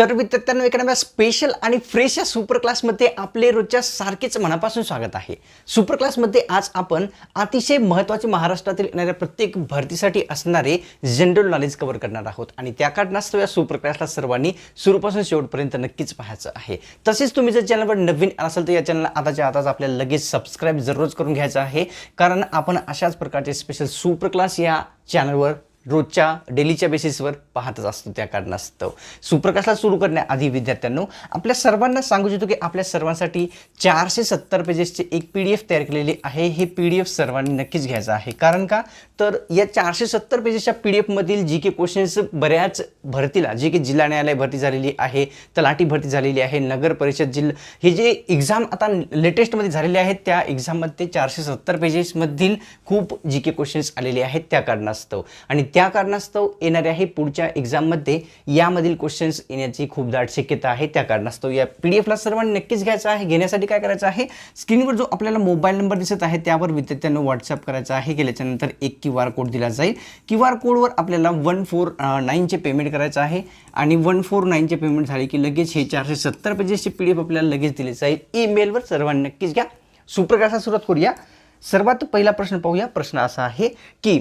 तर विद्यार्थ्यांना एका नव्या स्पेशल आणि फ्रेश या सुपर क्लासमध्ये आपले रोजच्या सारखेच मनापासून स्वागत आहे. सुपर क्लासमध्ये आज आपण अतिशय महत्त्वाचे महाराष्ट्रातील येणाऱ्या प्रत्येक भरतीसाठी असणारे जनरल नॉलेज कव्हर करणार आहोत. आणि त्या कारणास्तव या सुपर क्लासला सर्वांनी सुरूपासून शेवटपर्यंत नक्कीच पाहायचं आहे. तसेच तुम्ही जर चॅनलवर नवीन असाल तर या चॅनलला आताच्या आताच आपल्याला लगेच सबस्क्राईब जरूरच करून घ्यायचं आहे. कारण आपण अशाच प्रकारचे स्पेशल सुपर क्लास या चॅनलवर रोजच्या डेलीच्या बेसिसवर पाहतच असतो त्या कारणास्तव. सुप्रकाशला सुरू करण्याआधी विद्यार्थ्यांनो आपल्या सर्वांना सांगू इच्छितो की आपल्या सर्वांसाठी चारशे सत्तर पेजेसचे एक पी डी एफ तयार केलेली आहे. हे पी डी एफ सर्वांनी नक्कीच घ्यायचं आहे. कारण का? तर या चारशे सत्तर पेजेसच्या पी डी एफमधील जी के क्वेश्चन्स बऱ्याच भरतीला. जी की जिल्हा न्यायालय भरती झालेली आहे तलाठी भरती झालेली आहे नगर परिषद जिल्हा हे जे एक्झाम आता लेटेस्टमध्ये झालेले आहेत त्या एक्झाममध्ये चारशे सत्तर पेजेसमधील खूप जी के क्वेश्चन्स आलेले आहेत त्या कारणास्तव. आणि त्या कारणास्तव येणाऱ्या हे पुढच्या एक्झाममध्ये यामधील क्वेश्चन्स येण्याची खूप दाट शक्यता आहे. त्या कारणास्तव या पी डी एफला सर्वांनी नक्कीच घ्यायचं आहे. घेण्यासाठी काय करायचं आहे? स्क्रीनवर जो आपल्याला मोबाईल नंबर दिसत आहे त्यावर विद्यार्थ्यांना व्हॉट्सअप करायचा आहे. केल्याच्यानंतर एक क्यू आर कोड दिला जाईल. क्यू आर कोडवर आपल्याला वन फोर नाईनचे पेमेंट करायचं आहे. आणि वन फोर नाईनचे पेमेंट झाले की लगेच हे चारशे सत्तर पेजेसचे पी डी एफ आपल्याला लगेच दिले जाईल. ईमेलवर सर्वांनी नक्कीच घ्या. सुप्रकाशा सुरुवात करूया. सर्वात पहिला प्रश्न पाहूया. प्रश्न असा आहे की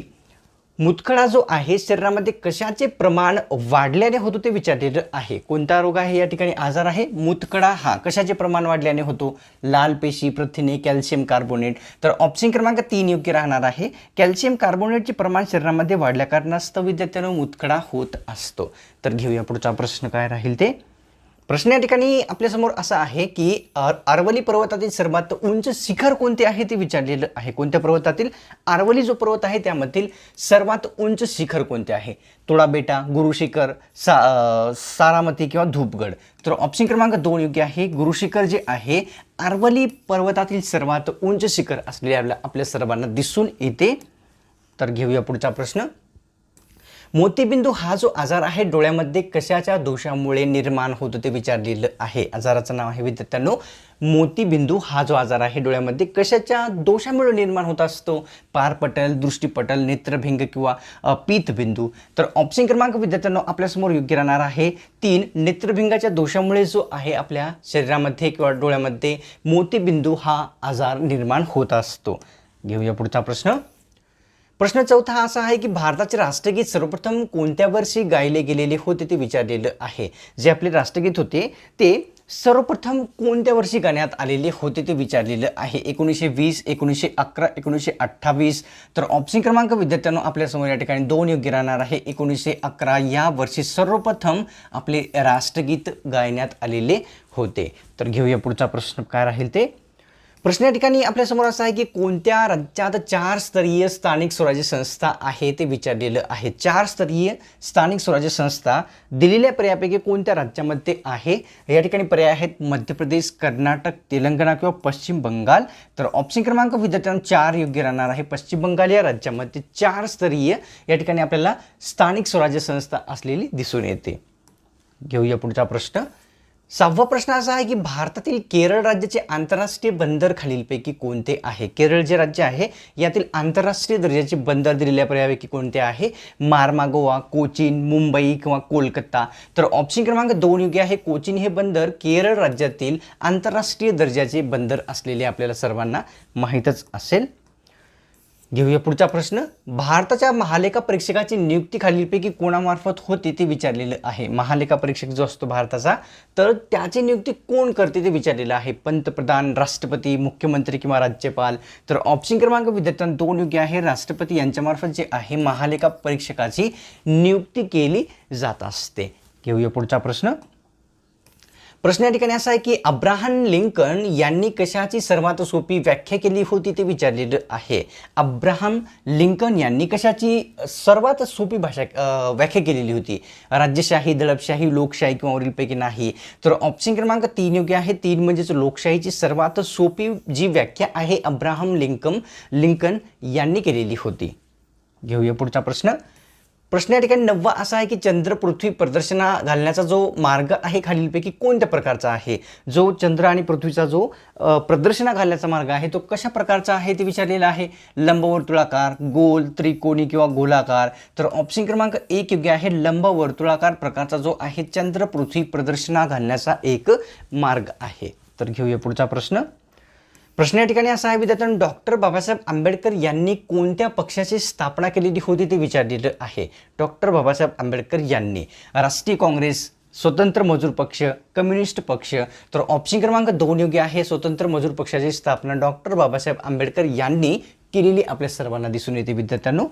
मुतखडा जो आहे शरीरामध्ये कशाचे प्रमाण वाढल्याने होतो ते विचारलेलं आहे. कोणता रोग आहे? या ठिकाणी आजार आहे. मुतखडा हा कशाचे प्रमाण वाढल्याने होतो? लाल पेशी प्रथिने कॅल्शियम कार्बोनेट. तर ऑप्शन क्रमांक तीन योग्य राहणार आहे. कॅल्शियम कार्बोनेटचे प्रमाण शरीरामध्ये वाढल्या कारणास्तव विद्यार्थ्यांना मुतखडा होत असतो. तर घेऊया पुढचा प्रश्न. काय राहील ते? प्रश्न या ठिकाणी आपल्यासमोर असा आहे की आरवली अरवली पर्वतातील सर्वात उंच शिखर कोणते आहे ते विचारलेलं आहे. कोणत्या पर्वतातील? आरवली जो पर्वत आहे त्यामधील सर्वात उंच शिखर कोणते आहे? तुळा बेटा गुरुशिखर सा सारामती किंवा धूपगड. तर ऑप्शन क्रमांक दोन योग्य आहे. गुरुशिखर जे आहे आरवली पर्वतातील सर्वात उंच शिखर असलेले आपल्या आपल्या सर्वांना दिसून येते. तर घेऊया पुढचा प्रश्न. मोतीबिंदू हा जो आजार आहे डोळ्यामध्ये कशाच्या दोषामुळे निर्माण होतो ते विचारलेलं आहे. आजाराचं नाव आहे विद्यार्थ्यांनो मोतीबिंदू हा जो आजार आहे डोळ्यामध्ये कशाच्या दोषामुळे निर्माण होत असतो? पारपटल दृष्टीपटल नेत्रभिंग किंवा पीतबिंदू. तर ऑप्शन क्रमांक विद्यार्थ्यांनो आपल्यासमोर योग्य राहणार आहे. तीन नेत्रभिंगाच्या दोषामुळे जो आहे आपल्या शरीरामध्ये किंवा डोळ्यामध्ये मोतीबिंदू हा आजार निर्माण होत असतो. घेऊया पुढचा प्रश्न. प्रश्न चौथा असा आहे की भारताचे राष्ट्रगीत सर्वप्रथम कोणत्या वर्षी गायले गेलेले होते ते विचारलेलं आहे. जे आपले राष्ट्रगीत होते ते सर्वप्रथम कोणत्या वर्षी गाण्यात आलेले होते ते विचारलेलं आहे. एकोणीसशे वीस एकोणीसशे अकरा एकोणीसशे अठ्ठावीस. तर ऑप्शन क्रमांक विद्यार्थ्यांनो आपल्यासमोर या ठिकाणी दोन योग्य राहणार आहे. एकोणीसशे अकरा या वर्षी सर्वप्रथम आपले राष्ट्रगीत गायण्यात आलेले होते. तर घेऊया पुढचा प्रश्न काय राहील ते? प्रश्न या ठिकाणी आपल्यासमोर असा आहे की कोणत्या राज्यात चार स्तरीय स्थानिक स्वराज्य संस्था आहे ते विचारलेलं आहे. चार स्तरीय स्थानिक स्वराज्य संस्था दिलेल्या पर्यायापैकी कोणत्या राज्यामध्ये आहे? या ठिकाणी पर्याय आहेत मध्य प्रदेश कर्नाटक तेलंगणा किंवा पश्चिम बंगाल. तर ऑप्शन क्रमांक विद्यार्थ्यांना चार योग्य राहणार आहे. पश्चिम बंगाल या राज्यामध्ये चार स्तरीय या ठिकाणी आपल्याला स्थानिक स्वराज्य संस्था असलेली दिसून येते. घेऊया पुढचा प्रश्न. सहावा प्रश्न असा आहे की भारतातील केरळ राज्याचे आंतरराष्ट्रीय बंदर खालीलपैकी कोणते आहे? केरळ जे राज्य आहे यातील आंतरराष्ट्रीय दर्जाचे बंदर दिलेल्या पर्यायापैकी कोणते आहे? मारमागोवा कोचीन मुंबई किंवा कोलकाता. तर ऑप्शन क्रमांक दोन योग्य आहे. कोचीन हे बंदर केरळ राज्यातील आंतरराष्ट्रीय दर्जाचे बंदर असलेले आपल्याला सर्वांना माहीतच असेल. घेऊया पुढचा प्रश्न. भारताच्या महालेखा परीक्षकाची नियुक्ती खालीलपैकी कोणामार्फत होते ते विचारलेलं आहे. महालेखा परीक्षक जो असतो भारताचा तर त्याची नियुक्ती कोण करते ते विचारलेलं आहे. पंतप्रधान राष्ट्रपती मुख्यमंत्री किंवा राज्यपाल. तर ऑप्शन क्रमांक विद्यार्थ्यांना दोन योग्य आहे. राष्ट्रपती यांच्यामार्फत जे आहे महालेखा परीक्षकाची नियुक्ती केली जात असते. घेऊया पुढचा प्रश्न. प्रश्न या ठिकाणी असा आहे की अब्राहम लिंकन यांनी कशाची सर्वात सोपी व्याख्या केली होती ते विचारलेलं आहे. अब्राहम लिंकन यांनी कशाची सर्वात सोपी भाषा व्याख्या केलेली होती? राज्यशाही दडपशाही लोकशाही किंवा वरीलपैकी नाही. तर ऑप्शन क्रमांक तीन योग्य आहे. तीन म्हणजेच लोकशाहीची सर्वात सोपी जी व्याख्या आहे अब्राहम लिंकन लिंकन यांनी केलेली होती. घेऊया पुढचा प्रश्न. प्रश्न या ठिकाणी नववा असा आहे की चंद्र पृथ्वी प्रदर्शना घालण्याचा जो मार्ग आहे खालीलपैकी कोणत्या प्रकारचा आहे? जो चंद्र आणि पृथ्वीचा जो प्रदर्शना घालण्याचा मार्ग आहे तो कशा प्रकारचा आहे ते विचारलेला आहे? लंबवर्तुळाकार गोल त्रिकोणी किंवा गोलाकार? तर ऑप्शन क्रमांक एक योग्य आहे लंबवर्तुळाकार प्रकारचा जो आहे चंद्र पृथ्वी प्रदर्शना घालण्याचा एक मार्ग आहे. तर घेऊया पुढचा प्रश्न. प्रश्न या ठिकाणी असा आहे विद्यार्थ्यांनो डॉक्टर बाबासाहेब आंबेडकर यांनी कोणत्या पक्षाची स्थापना केलेली होती ते विचारलेलं आहे. डॉक्टर बाबासाहेब आंबेडकर यांनी राष्ट्रीय काँग्रेस स्वतंत्र मजूर पक्ष कम्युनिस्ट पक्ष तर ऑप्शन क्रमांक दोन योग्य आहे स्वतंत्र मजूर पक्षाची स्थापना डॉक्टर बाबासाहेब आंबेडकर यांनी केलेली आपल्या सर्वांना दिसून येते. विद्यार्थ्यांनो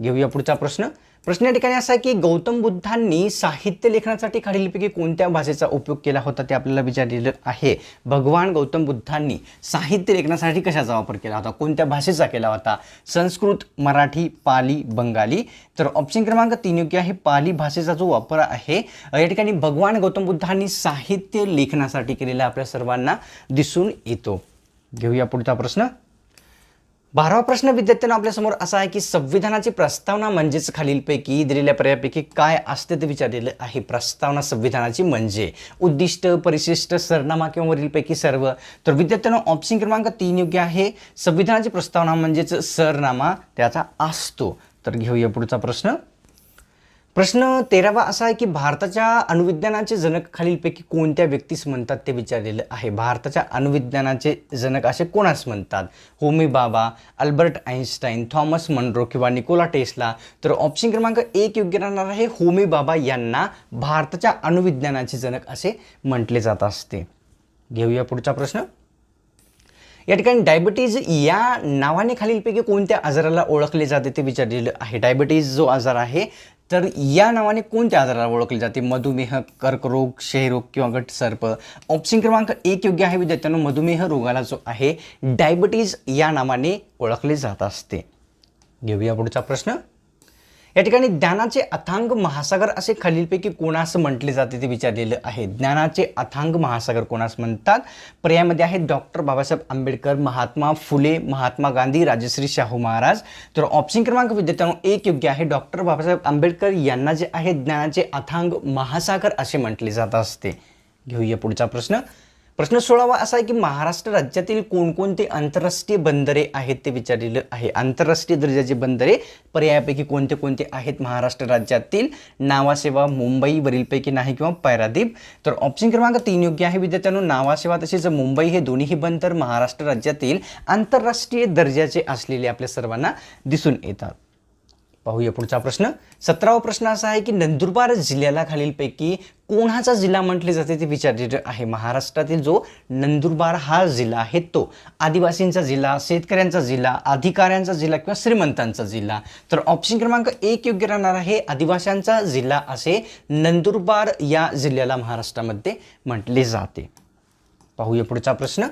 घेऊया पुढचा प्रश्न. प्रश्न या ठिकाणी असा आहे की गौतम बुद्धांनी साहित्य लेखनासाठी खालीलपैकी कोणत्या भाषेचा उपयोग केला होता ते आपल्याला विचारलेलं आहे. भगवान गौतम बुद्धांनी साहित्य लेखनासाठी कशाचा वापर केला होता? कोणत्या भाषेचा केला होता? संस्कृत मराठी पाली बंगाली? तर ऑप्शन क्रमांक तीन योग्य आहे. पाली भाषेचा जो वापर आहे या ठिकाणी भगवान गौतम बुद्धांनी साहित्य लेखनासाठी केलेला आपल्या सर्वांना दिसून येतो. घेऊया पुढचा प्रश्न. बारावा प्रश्न विद्यार्थ्यांना आपल्यासमोर असा आहे की संविधानाची प्रस्तावना म्हणजेच खालीलपैकी दिलेल्या पर्यायापैकी काय असते ते विचारलेलं आहे. प्रस्तावना संविधानाची म्हणजे उद्दिष्ट परिशिष्ट सरनामा किंवा वरीलपैकी सर्व. तर विद्यार्थ्यांना ऑप्शन क्रमांक तीन योग्य आहे. संविधानाची प्रस्तावना म्हणजेच सरनामा त्याचा असतो. तर घेऊया पुढचा प्रश्न. प्रश्न तेरावा असा आहे की भारताच्या अणुविज्ञानाचे जनक खालीलपैकी कोणत्या व्यक्तीस म्हणतात ते विचारलेलं आहे? भारताच्या अणुविज्ञानाचे जनक असे कोणास म्हणतात? Homi Bhabha Albert Einstein Thomas Munro किंवा निकोला टेस्ला? तर ऑप्शन क्रमांक एक योग्य राहणार आहे होमी बाबा यांना भारताच्या अणुविज्ञानाचे जनक असे म्हटले जात असते. घेऊया पुढचा प्रश्न. या ठिकाणी डायबिटीज या नावाने खालीलपैकी कोणत्या आजाराला ओळखले जाते ते विचारलेलं आहे. डायबिटीज जो आजार आहे तर या नावाने कोणत्या आजाराला ओळखले जाते? मधुमेह कर्करोग क्षयरोग किंवा गटसर्प ऑप्शन क्रमांक एक योग्य आहे विद्यार्थ्यांनो. मधुमेह रोगाला जो आहे डायबिटीज या नावाने ओळखले जात असते. घेऊया पुढचा प्रश्न. या ठिकाणी ज्ञानाचे अथांग महासागर असे खालीलपैकी कोणास म्हटले जाते ते विचारलेलं आहे. ज्ञानाचे अथांग महासागर कोणास म्हणतात? पर्यायामध्ये आहेत डॉक्टर बाबासाहेब आंबेडकर महात्मा फुले महात्मा गांधी राजश्री शाहू महाराज. तर ऑप्शन क्रमांक विद्यार्थ्यांनो एक योग्य आहे. डॉक्टर बाबासाहेब आंबेडकर यांना जे आहे ज्ञानाचे अथांग महासागर असे म्हटले जात असते. घेऊया पुढचा प्रश्न. प्रश्न सोळावा असा आहे की महाराष्ट्र राज्यातील कोणकोणते आंतरराष्ट्रीय बंदरे आहेत ते विचारलेलं आहे. आंतरराष्ट्रीय दर्जाचे बंदरे पर्यायापैकी कोणते कोणते आहेत महाराष्ट्र राज्यातील? नावासेवा मुंबई वरीलपैकी नाही किंवा पायरादीप तर ऑप्शन क्रमांक तीन योग्य आहे विद्यार्थ्यांनो. नावासेवा तसेच मुंबई हे दोन्हीही बंदर महाराष्ट्र राज्यातील आंतरराष्ट्रीय दर्जाचे असलेले आपल्या सर्वांना दिसून येतात. पाहूया पुढचा प्रश्न. सतरावा प्रश्न असा आहे की नंदुरबार जिल्ह्याला खालीलपैकी कोणाचा जिल्हा म्हटले जाते ते विचारलेलं आहे. महाराष्ट्रातील जो नंदुरबार हा जिल्हा आहे तो आदिवासींचा जिल्हा शेतकऱ्यांचा जिल्हा अधिकाऱ्यांचा जिल्हा किंवा श्रीमंतांचा जिल्हा. तर ऑप्शन क्रमांक एक योग्य राहणार आहे. आदिवासींचा जिल्हा असे नंदुरबार या जिल्ह्याला महाराष्ट्रामध्ये म्हटले जाते. पाहूया पुढचा प्रश्न.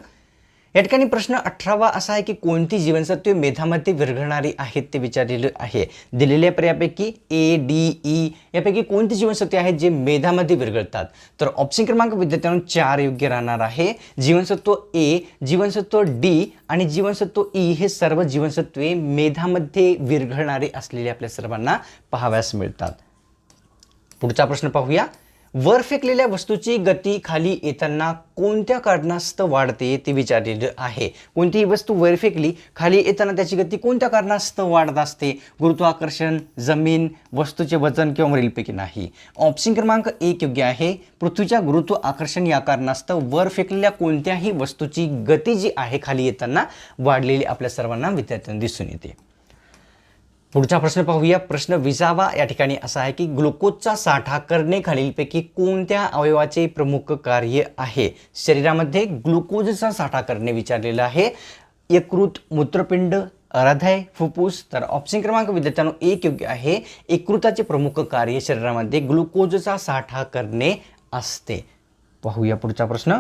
या ठिकाणी प्रश्न अठरावा असा आहे की कोणती जीवनसत्वे मेधामध्ये विरघळणारी आहेत ते विचारलेलं आहे. दिलेल्या पर्यापैकी ए डी ई यापैकी कोणती जीवनसत्वे आहेत जे मेधामध्ये विरघळतात? तर ऑप्शन क्रमांक विद्यार्थ्यांना चार योग्य राहणार आहे. जीवनसत्व ए जीवनसत्व डी आणि जीवनसत्व ई हे सर्व जीवनसत्वे मेधामध्ये विरघळणारे असलेले आपल्या सर्वांना पाहाव्यास मिळतात. पुढचा प्रश्न पाहूया. वर फेकलेल्या वस्तूची गती खाली येताना कोणत्या कारणास्तव वाढते ते विचारलेलं आहे. कोणतीही वस्तू वर फेकली खाली येताना त्याची गती कोणत्या कारणास्तव वाढत असते? गुरुत्वाकर्षण जमीन वस्तूचे वजन किंवा वरीलपैकी नाही. ऑप्शन क्रमांक एक योग्य आहे. पृथ्वीच्या गुरुत्व आकर्षण या कारणास्तव वर फेकलेल्या कोणत्याही वस्तूची गती जी आहे खाली येताना वाढलेली आपल्या सर्वांना विद्यार्थ्यांना दिसून येते. पुढचा प्रश्न पाहूया. प्रश्न विसावा. या ठिकाणी असा आहे की ग्लुकोजचा साठा करणे खालीलपैकी कोणत्या अवयवाचे प्रमुख कार्य आहे? शरीरामध्ये ग्लुकोजचा साठा करणे विचारलेलं आहे. यकृत मूत्रपिंड हृदय फुफ्फुस तर ऑप्शन क्रमांक विद्यार्थ्यांनो एक योग्य आहे. यकृताचे प्रमुख कार्य शरीरामध्ये ग्लुकोजचा साठा करणे असते. पाहूया पुढचा प्रश्न.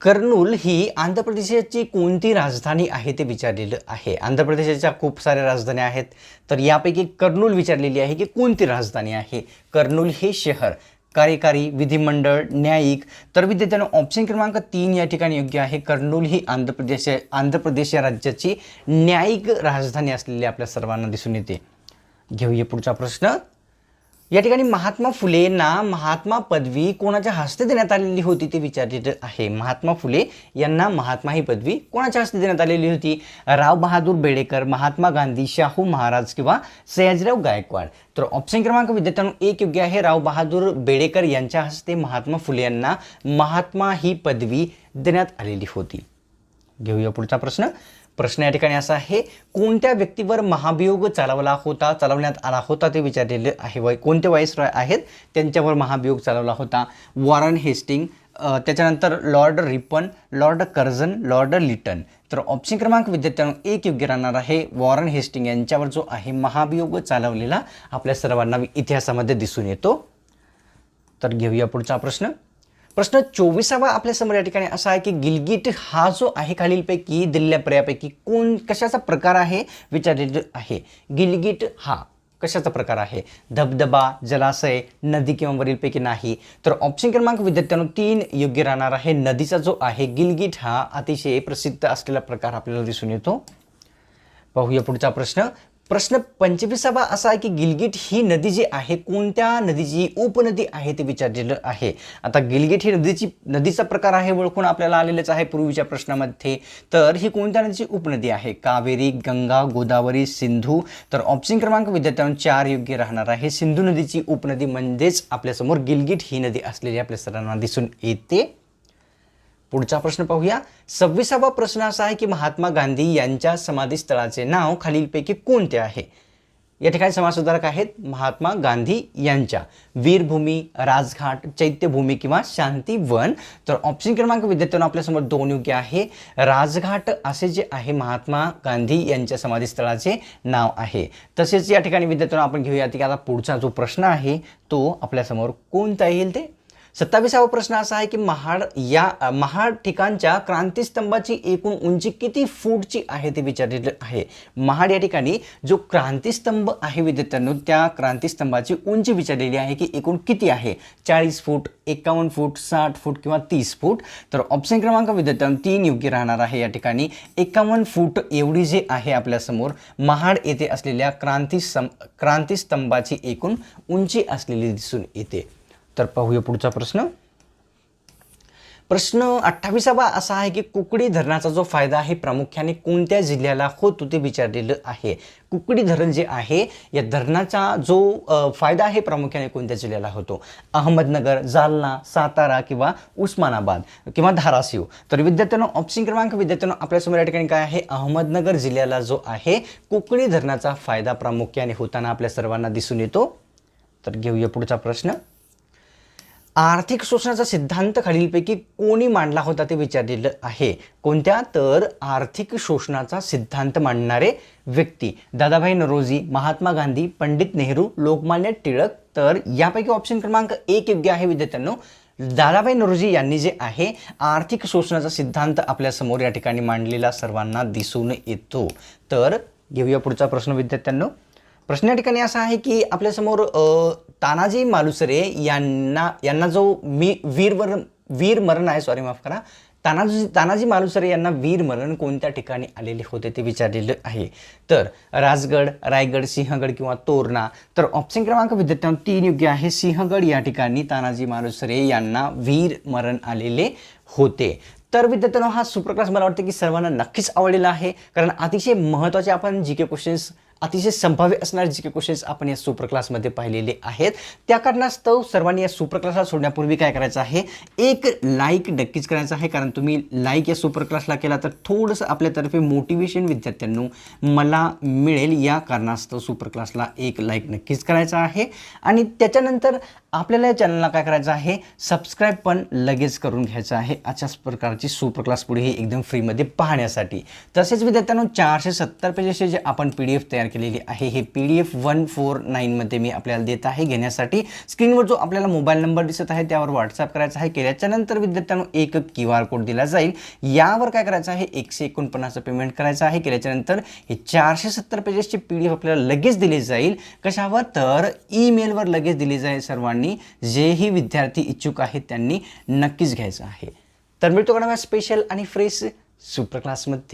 कर्नूल ही आंध्र प्रदेशाची कोणती राजधानी आहे ते विचारलेलं आहे. आंध्र प्रदेशाच्या खूप साऱ्या राजधान्या आहेत. तर यापैकी कर्नूल विचारलेली आहे की कोणती राजधानी आहे? कर्नूल हे शहर. कार्यकारी विधिमंडळ न्यायिक. तर विद्यार्थ्यांना ऑप्शन क्रमांक तीन या ठिकाणी योग्य आहे. कर्नूल ही आंध्र प्रदेश आंध्र प्रदेश या राज्याची न्यायिक राजधानी असलेली आपल्या सर्वांना दिसून येते. घेऊया पुढचा प्रश्न. या ठिकाणी महात्मा फुलेंना महात्मा पदवी कोणाच्या हस्ते देण्यात आलेली होती ते विचारलेलं आहे. महात्मा फुले यांना महात्मा ही पदवी कोणाच्या हस्ते देण्यात आलेली होती? राव बहादूर बेडेकर महात्मा गांधी शाहू महाराज किंवा सयाजीराव गायकवाड? तर ऑप्शन क्रमांक विद्यार्थ्यांनो एक योग्य आहे. राव बहादूर बेडेकर यांच्या हस्ते महात्मा फुले यांना महात्मा ही पदवी देण्यात आलेली होती. घेऊया पुढचा प्रश्न. प्रश्न या ठिकाणी असा आहे कोणत्या व्यक्तीवर महाभियोग चालवला होता चालवण्यात आला होता ते विचारलेले आहे. वय कोणते वाईसरॉय आहेत त्यांच्यावर महाभियोग चालवला होता? वॉरन हेस्टिंग त्याच्यानंतर Lord Ripon Lord Curzon Lord Lytton. तर ऑप्शन क्रमांक विद्यार्थ्यांना एक योग्य राहणार आहे. वॉरन हेस्टिंग यांच्यावर जो आहे महाभियोग चालवलेला आपल्या सर्वांना इतिहासामध्ये दिसून येतो. तर घेऊया पुढचा प्रश्न. प्रश्न चोवीसावा आपल्यासमोर या ठिकाणी असा आहे की गिलगिट हा जो आहे खालीलपैकी दिलेल्या पर्यापैकी कोण कशाचा प्रकार आहे? विचारलेलं आहे. गिलगिट हा कशाचा प्रकार आहे? धबधबा जलाशय नदी किंवा वरीलपैकी नाही. तर ऑप्शन क्रमांक विद्यार्थ्यांनो तीन योग्य राहणार आहे. नदीचा जो आहे गिलगिट हा अतिशय प्रसिद्ध असलेला प्रकार आपल्याला दिसून येतो. पाहूया पुढचा प्रश्न. प्रश्न पंचवीसावा असा आहे की गिलगिट ही नदी जी आहे कोणत्या नदीची उपनदी आहे ते विचारलेलं आहे. आता गिलगिट ही नदीची नदीचा प्रकार आहे ओळखून आपल्याला आलेलंच आहे पूर्वीच्या प्रश्नामध्ये. तर ही कोणत्या नदीची उपनदी आहे? कावेरी गंगा गोदावरी सिंधू. तर ऑप्शन क्रमांक विद्यार्थ्यांना चार योग्य राहणार आहे. सिंधू नदीची उपनदी म्हणजेच आपल्यासमोर गिलगिट ही नदी असलेली आपल्या सर्वांना दिसून येते. पुढचा प्रश्न पाहूया. सव्वीसावा प्रश्न असा आहे की महात्मा गांधी यांच्या समाधीस्थळाचे नाव खालीलपैकी कोणते आहे? या ठिकाणी समाजसुधारक आहेत महात्मा गांधी यांच्या. वीरभूमी राजघाट चैत्यभूमी किंवा शांतीवन. तर ऑप्शन क्रमांक विद्यार्थ्यांना आपल्यासमोर दोन योग्य आहे. राजघाट असे जे आहे महात्मा गांधी यांच्या समाधीस्थळाचे नाव आहे. तसेच या ठिकाणी विद्यार्थ्यांना आपण घेऊया. की आता पुढचा जो प्रश्न आहे तो आपल्यासमोर कोणता येईल ते सत्तावीसावा प्रश्न असा आहे की महाड या महाड ठिकाणच्या क्रांतीस्तंभाची एकूण उंची किती फूटची आहे ते विचारलेलं आहे. महाड या ठिकाणी जो क्रांतीस्तंभ आहे विद्यार्थ्यांनो त्या क्रांतीस्तंभाची उंची विचारलेली आहे की एकूण किती आहे? चाळीस फूट एकावन्न फूट साठ फूट किंवा तीस फूट? तर ऑप्शन क्रमांक विद्यार्थ्यांनो तीन योग्य राहणार आहे या ठिकाणी. एकावन्न फूट एवढी जी आहे आपल्यासमोर महाड येथे असलेल्या क्रांती क्रांतीस्तंभाची एकूण उंची असलेली दिसून येते. तर पाहूया पुढचा प्रश्न. प्रश्न अठ्ठावीसावा असा आहे की कुकडी धरणाचा जो फायदा आहे प्रामुख्याने कोणत्या जिल्ह्याला होतो ते विचारलेलं आहे. कुकडी धरण जे आहे या धरणाचा जो फायदा आहे प्रामुख्याने कोणत्या जिल्ह्याला होतो? अहमदनगर जालना सातारा किंवा उस्मानाबाद किंवा धाराशिव. तर विद्यार्थ्यांनो ऑप्शन क्रमांक विद्यार्थ्यांनो आपल्यासमोर या ठिकाणी काय आहे? अहमदनगर जिल्ह्याला जो आहे कुकडी धरणाचा फायदा प्रामुख्याने होताना आपल्या सर्वांना दिसून येतो. तर घेऊया पुढचा प्रश्न. आर्थिक शोषणाचा सिद्धांत खालीलपैकी कोणी मांडला होता ते विचारलेलं आहे. कोणत्या? तर आर्थिक शोषणाचा सिद्धांत मांडणारे व्यक्ती. दादाभाई नरोजी महात्मा गांधी पंडित नेहरू लोकमान्य टिळक. तर यापैकी ऑप्शन क्रमांक एक योग्य आहे विद्यार्थ्यांनो. दादाभाई नरोजी यांनी जे आहे आर्थिक शोषणाचा सिद्धांत आपल्यासमोर या ठिकाणी मांडलेला सर्वांना दिसून येतो. तर घेऊया पुढचा प्रश्न विद्यार्थ्यांनो. प्रश्न या ठिकाणी असा आहे की आपल्यासमोर तानाजी मालुसरे यांना यांना जो मी वीरवर वीर मरण आहे सॉरी माफ करा. तानाजी तानाजी मालुसरे यांना वीर मरण कोणत्या ठिकाणी आलेले होते ते विचारलेलं आहे. तर राजगड रायगड सिंहगड किंवा तोरणा तर ऑप्शन क्रमांक विद्यार्थ्यांना तीन योग्य आहे. सिंहगड या ठिकाणी तानाजी मालुसरे यांना वीर मरण आलेले होते. तर विद्यार्थ्यांना हा सुप्रकाश मला वाटतं की सर्वांना नक्कीच आवडलेला आहे. कारण अतिशय महत्त्वाचे आपण जी के क्वेश्चन्स अतिशय संभाव्य असणारे जी के क्वेश्चन्स आपण या सुपर क्लासमध्ये पाहिलेले आहेत. त्या कारणास्तव सर्वांनी या सुपर क्लासला सोडण्यापूर्वी काय करायचं आहे? एक लाईक नक्कीच करायचं आहे. कारण तुम्ही लाईक या सुपर क्लासला केला तर थोडंसं आपल्यातर्फे मोटिवेशन विद्यार्थ्यांनो मला मिळेल. या कारणास्तव सुपर क्लासला एक लाईक नक्कीच करायचा आहे. आणि त्याच्यानंतर आपल्याला या चॅनलला काय करायचं आहे? सबस्क्राईब पण लगेच करून घ्यायचं आहे. अशाच प्रकारची सुपर क्लास पुढेही एकदम फ्रीमध्ये पाहण्यासाठी. तसेच विद्यार्थ्यांनो चारशे सत्तर पेजेसचे जे आपण पी डी एफ तयार केलेली आहे हे P D F one four नाईनमध्ये मी आपल्याला देत आहे घेण्यासाठी. स्क्रीनवर जो आपल्याला मोबाईल नंबर दिसत आहे त्यावर व्हॉट्सअप करायचा आहे. केल्याच्यानंतर विद्यार्थ्यांना विद्यार्थ्यांनो एक क्यू आर कोड दिला जाईल. यावर काय करायचं आहे? एकशे एकोणपन्नासचं पेमेंट करायचं आहे. केल्याच्यानंतर हे चारशे सत्तर पेजेसचे पी डी एफ आपल्याला लगेच दिले जाईल. कशावर? तर ईमेलवर लगेच दिले जाईल सर्वांनी. जेही विद्यार्थी इच्छुक आहेत त्यांनी नक्कीच घ्यायचं आहे. तर मिळतो का स्पेशल आणि फ्रेश सुपर क्लासमध्ये